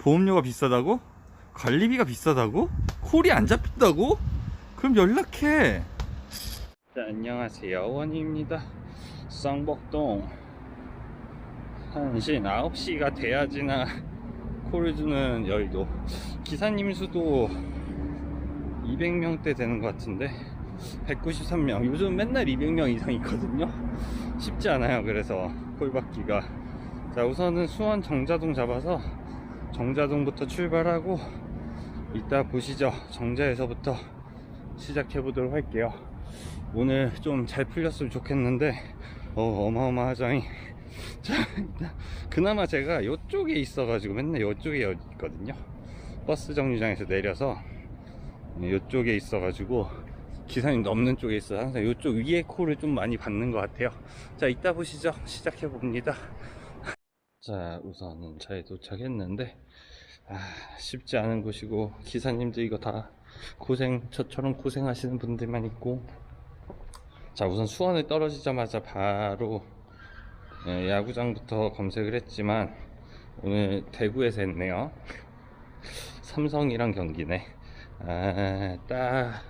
보험료가 비싸다고? 관리비가 비싸다고? 콜이 안 잡힌다고? 그럼 연락해. 자, 안녕하세요. 원희입니다. 쌍복동. 한신 9시가 돼야지나 콜을 주는 여의도. 기사님 수도 200명대 되는 것 같은데 193명. 요즘 맨날 200명 이상 있거든요. 쉽지 않아요. 그래서 콜 받기가. 자, 우선은 수원 정자동 잡아서 정자동부터 출발하고 이따 보시죠. 정자에서부터 시작해 보도록 할게요. 오늘 좀 잘 풀렸으면 좋겠는데 어, 어마어마하자니 자, 그나마 제가 이쪽에 있어 가지고 맨날 이쪽에 있거든요. 버스 정류장에서 내려서 이쪽에 있어 가지고 기사님 넘는 쪽에 있어 서 항상 이쪽 위에 콜을 좀 많이 받는 것 같아요. 자, 이따 보시죠. 시작해 봅니다. 자, 우선은 차에 도착했는데 아, 쉽지 않은 곳이고 기사님들 이거 다 고생 저처럼 고생하시는 분들만 있고. 자 우선 수원에 떨어지자마자 바로 예, 야구장부터 검색을 했지만 오늘 대구에서 했네요. 삼성이랑 경기네. 아 딱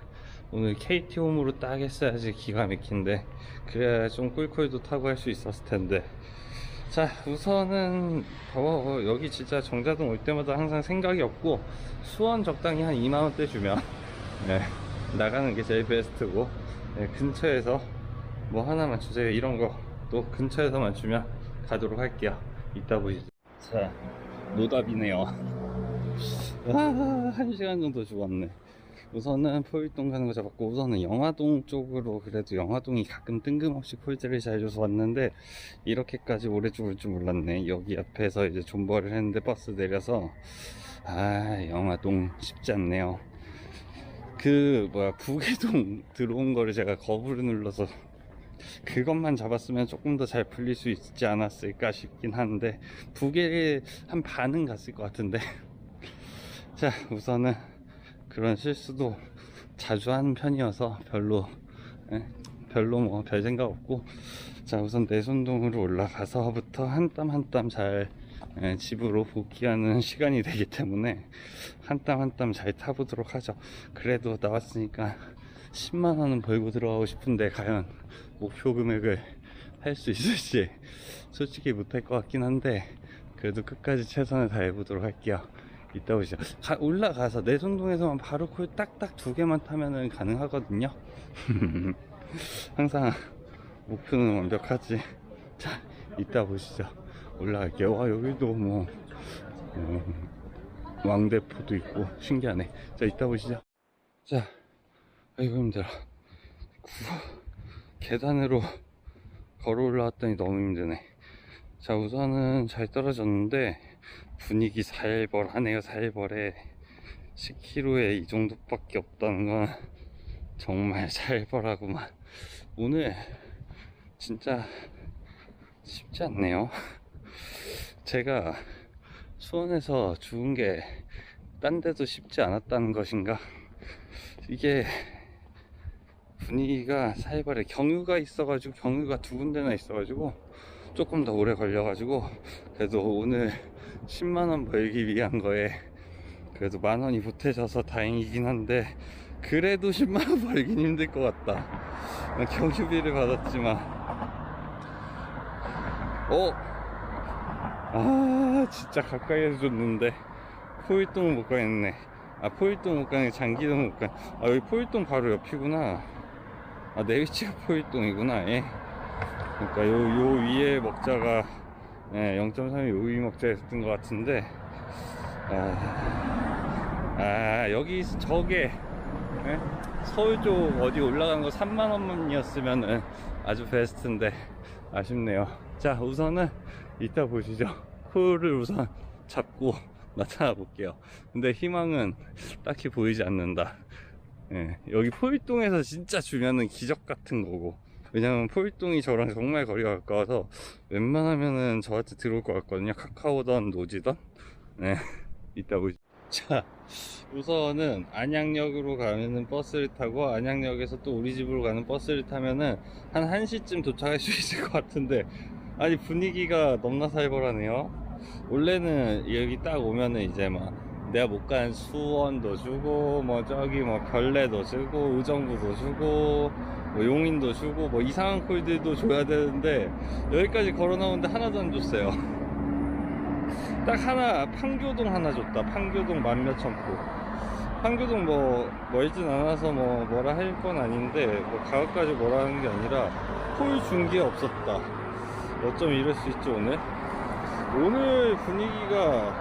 오늘 KT 홈으로 딱 했어야지 기가 막힌데 그래야 좀 꿀꿀도 타고 할 수 있었을 텐데 자 우선은 어, 어, 여기 진짜 정자동 올 때마다 항상 생각이 없고 수원 적당히 한 2만원대 주면 네, 나가는 게 제일 베스트고 네, 근처에서 뭐 하나만 주세요. 이런 거 또 근처에서만 주면 가도록 할게요. 이따 보시죠. 자 노답이네요. 아, 한 시간 정도 죽었네 우선은 포일동 가는 거 잡았고 우선은 영화동 쪽으로 그래도 영화동이 가끔 뜬금없이 콜제를 잘 줘서 왔는데 이렇게까지 오래 죽을 줄 몰랐네. 여기 앞에서 이제 존버를 했는데 버스 내려서 아 영화동 쉽지 않네요. 그 뭐야 부계동 들어온 거를 제가 거부를 눌러서 그것만 잡았으면 조금 더 잘 풀릴 수 있지 않았을까 싶긴 한데 부계에 한 반은 갔을 것 같은데. 자 우선은 그런 실수도 자주 하는 편이어서 별로 예, 별로 뭐 별 생각 없고 자 우선 내손동으로 올라가서부터 한 땀 한 땀잘 예, 집으로 복귀하는 시간이 되기 때문에 한 땀 한 땀 잘 타보도록 하죠. 그래도 나왔으니까 10만 원은 벌고 들어가고 싶은데 과연 목표 금액을 할 수 있을지 솔직히 못할 것 같긴 한데 그래도 끝까지 최선을 다해보도록 할게요 이따 보시죠. 가- 올라가서 내손동에서만 바로 콜 딱딱 두 개만 타면은 가능하거든요. 항상 목표는 완벽하지. 자 이따 보시죠. 올라갈게요. 와 여기도 뭐 음, 왕대포도 있고 신기하네. 자 이따 보시죠. 자 아이고 힘들어. 구, 계단으로 걸어 올라왔더니 너무 힘드네. 자 우선은 잘 떨어졌는데 분위기 살벌하네요 살벌해. 10km에 이 정도밖에 없다는 건 정말 살벌하구만. 오늘 진짜 쉽지 않네요. 제가 수원에서 죽은 게 딴 데도 쉽지 않았다는 것인가? 이게 분위기가 살벌해. 경유가 있어가지고 경유가 두 군데나 있어가지고 조금 더 오래 걸려가지고 그래도 오늘 10만원 벌기 위한 거에 그래도 만원이 보태져서 다행이긴 한데 그래도 10만원 벌긴 힘들 것 같다. 경유비를 받았지만. 어? 아 진짜 가까이에서 줬는데. 포일동을 못 가겠네. 아 포일동 못게 장기동 못 가. 아 여기 포일동 바로 옆이구나. 아 내 위치가 포일동이구나. 예. 그러니까 요, 요 위에 먹자가 예, 0.3이 요위뜬것 같은데 아, 아 여기 저게 예? 서울 쪽 어디 올라가는 거 3만원만이었으면 아주 베스트인데 아쉽네요. 자 우선은 이따 보시죠. 콜을 우선 잡고 나타나 볼게요. 근데 희망은 딱히 보이지 않는다. 예, 여기 포일동에서 진짜 주면은 기적 같은 거고 왜냐면 포일동이 저랑 정말 거리가 가까워서 웬만하면은 저한테 들어올 것 같거든요. 카카오던 노지던? 네 이따 보시 자 우선은 안양역으로 가면은 버스를 타고 안양역에서 또 우리 집으로 가는 버스를 타면은 한 1시쯤 도착할 수 있을 것 같은데 아니 분위기가 너무나 살벌하네요. 원래는 여기 딱 오면은 이제 막 내가 못 간 수원도 주고 뭐 저기 뭐 별내도 주고 의정부도 주고 뭐 용인도 주고 뭐 이상한 콜들도 줘야 되는데 여기까지 걸어 나오는데 하나도 안 줬어요. 딱 하나 판교동 하나 줬다. 판교동 만 몇천 포. 판교동 뭐 멀진 않아서 뭐 뭐라 할 건 아닌데 뭐 가격까지 뭐라 하는 게 아니라 콜 준 게 없었다. 어쩜 이럴 수 있지 오늘? 오늘 분위기가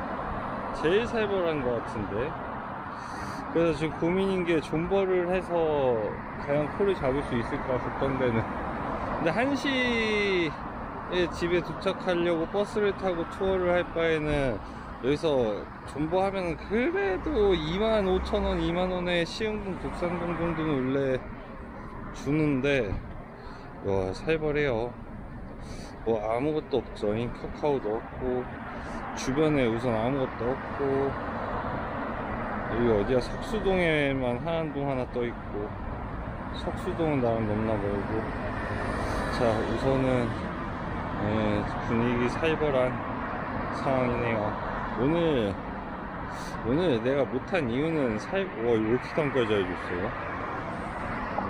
제일 살벌한 것 같은데 그래서 지금 고민인 게 존버를 해서 과연 콜을 잡을 수 있을까 걱정 되는. 근데 1시에 집에 도착하려고 버스를 타고 투어를 할 바에는 여기서 존버하면 그래도 2만 5천원 2만원에 시흥동 독산동 정도는 원래 주는데 와 살벌해요. 뭐 아무것도 없죠. 인 카카오도 없고 주변에 우선 아무것도 없고 여기 어디야 석수동에만 한안동 하나 떠 있고 석수동은 나랑 너무나 멀고 자 우선은 예, 분위기 살벌한 상황이네요. 오늘 오늘 내가 못한 이유는 살, 와, 왜 이렇게 단가지 해줬어요?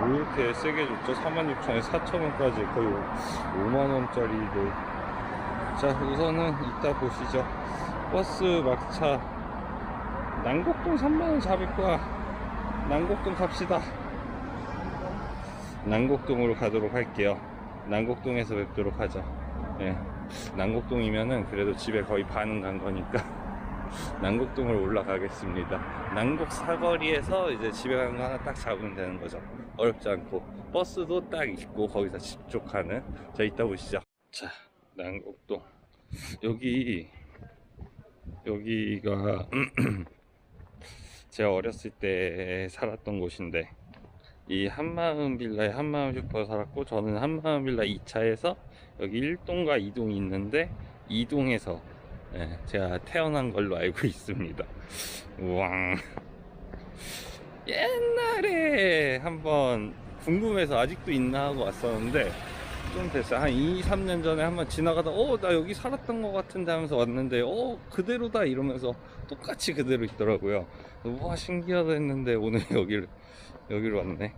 왜 이렇게 세게 줬죠? 46,000에 4,000원까지 거의 5만원짜리를. 자, 우선은 이따 보시죠. 버스 막차. 난곡동 3만원 잡을 거야 난곡동 갑시다. 난곡동으로 가도록 할게요. 난곡동에서 뵙도록 하죠. 예. 난곡동이면은 그래도 집에 거의 반은 간 거니까 난곡동을 올라가겠습니다. 난곡 사거리에서 이제 집에 가는 거 하나 딱 잡으면 되는 거죠. 어렵지 않고. 버스도 딱 있고 거기서 집쪽하는. 자 이따 보시죠. 자 난곡동. 여기 여기가 제가 어렸을 때 살았던 곳인데 이 한마음 빌라에 한마음 슈퍼 살았고 저는 한마음 빌라 2차에서 여기 1동과 2동이 있는데 2동에서 예, 제가 태어난 걸로 알고 있습니다. 우왕. 옛날에 한번 궁금해서 아직도 있나 하고 왔었는데 좀 됐어요. 한 2, 3년 전에 한번 지나가다 어, 나 여기 살았던 것 같은데 하면서 왔는데 어, 그대로다 이러면서 똑같이 그대로 있더라고요. 와, 신기하다 했는데 오늘 여기를, 여기로 왔네.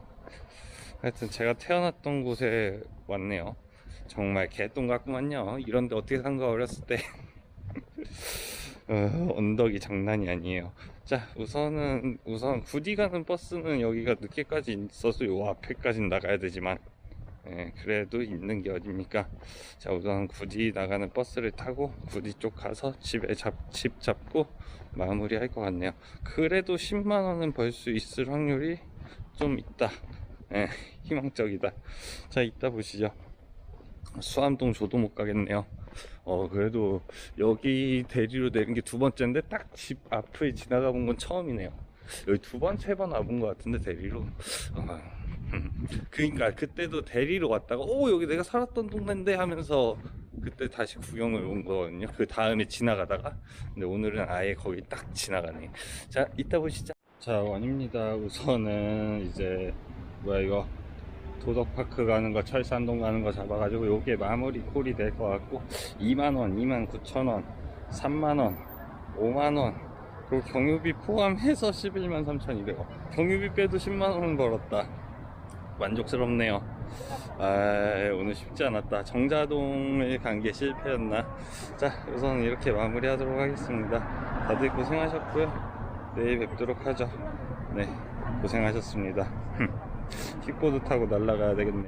하여튼 제가 태어났던 곳에 왔네요. 정말 개똥 같구만요. 이런데 어떻게 산가 어렸을 때. 어, 언덕이 장난이 아니에요. 자, 우선은 우선 구디 가는 버스는 여기가 늦게까지 있어서 요 앞에까지 나가야 되지만, 예, 그래도 있는 게 어딥니까? 자, 우선 구디 나가는 버스를 타고 구디 쪽 가서 집에 잡, 집 잡고 마무리 할 것 같네요. 그래도 10만 원은 벌 수 있을 확률이 좀 있다. 예, 희망적이다. 자, 이따 보시죠. 수암동 저도 못 가겠네요. 어, 그래도 여기 대리로 내린 게 두 번째인데 딱 집 앞을 지나가 본 건 처음이네요. 여기 두 번, 세 번 와본 것 같은데 대리로. 어, 그러니까 그때도 대리로 왔다가 오 여기 내가 살았던 동네인데 하면서 그때 다시 구경을 온 거거든요. 그 다음에 지나가다가 근데 오늘은 아예 거기 딱 지나가네. 자 이따 보시죠. 자 원입니다. 우선은 이제 뭐야 이거 도덕파크 가는 거, 철산동 가는 거 잡아가지고 요게 마무리 콜이 될 것 같고 2만원, 2만 9천원, 3만원, 5만원 그리고 경유비 포함해서 11만 3,200원 경유비 빼도 10만원 벌었다 만족스럽네요. 아 오늘 쉽지 않았다. 정자동을 간게 실패였나? 자 우선 이렇게 마무리 하도록 하겠습니다. 다들 고생하셨고요. 내일 뵙도록 하죠. 네 고생하셨습니다. 킥보드 타고 날아가야 되겠네